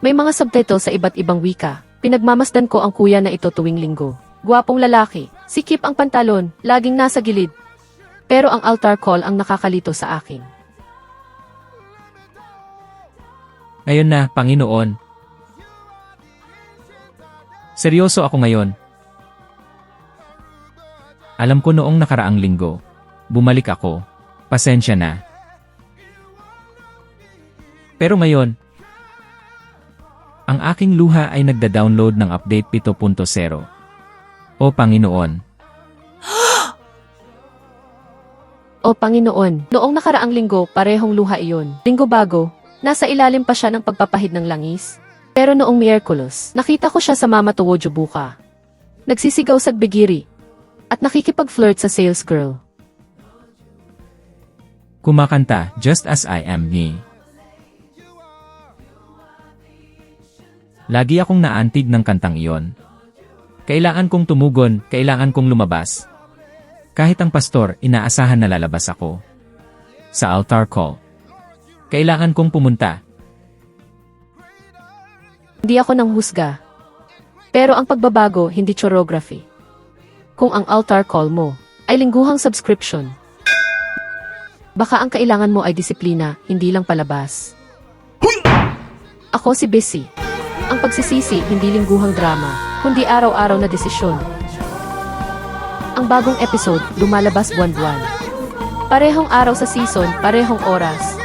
May mga subtitle sa iba't ibang wika. Pinagmamasdan ko ang kuya na ito tuwing linggo. Gwapong lalaki, sikip ang pantalon, laging nasa gilid. Pero ang altar call ang nakakalito sa akin. Ngayon na, Panginoon. Seryoso ako ngayon. Alam ko noong nakaraang linggo. Bumalik ako. Pasensya na. Pero ngayon, ang aking luha ay nagda-download ng update 7.0. O Panginoon, O Panginoon, noong nakaraang linggo, parehong luha iyon. Linggo bago, nasa ilalim pa siya ng pagpapahid ng langis. Pero noong Miyerkulos, nakita ko siya sa Mama Tuwojo Buka. Nagsisigaw sa bigiri. At nakikipag-flirt sa sales girl. kumakanta just as I am me. Lagi akong naantig ng kantang iyon. Kailangan kong tumugon, kailangan kong lumabas. Kahit ang pastor, inaasahan na lalabas ako. Sa altar call. Kailangan kong pumunta. Hindi ako nang husga. Pero ang pagbabago, hindi choreography. Kung ang altar call mo ay lingguhang subscription, baka ang kailangan mo ay disiplina, hindi lang palabas. Ako si Bessie. Ang pagsisisi, hindi lingguhang drama, kundi araw-araw na desisyon. Ang bagong episode, lumalabas buwan-buwan. Parehong araw sa season, parehong oras.